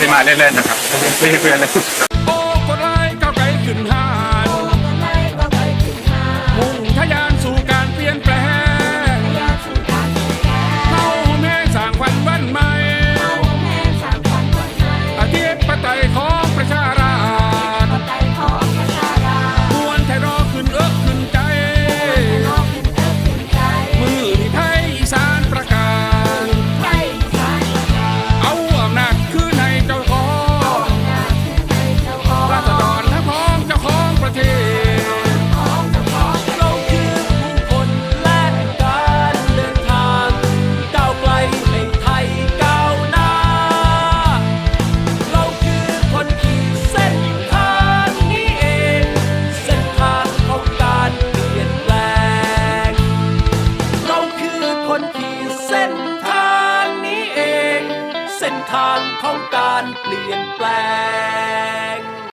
ได้มาเล่นๆนะครับไม่ใช่เพื่อนเลยโอ้กดไลค์ก้าวไกลขึ้นห้านมุ่งทะยานสู่การเปลี่ยนแปลงเข้าแม่สร้างวันวันใหม่อาทิตย์ปไตยขอ คนขี่เส้นทางนี้เอง เส้นทางของการเปลี่ยนแปลง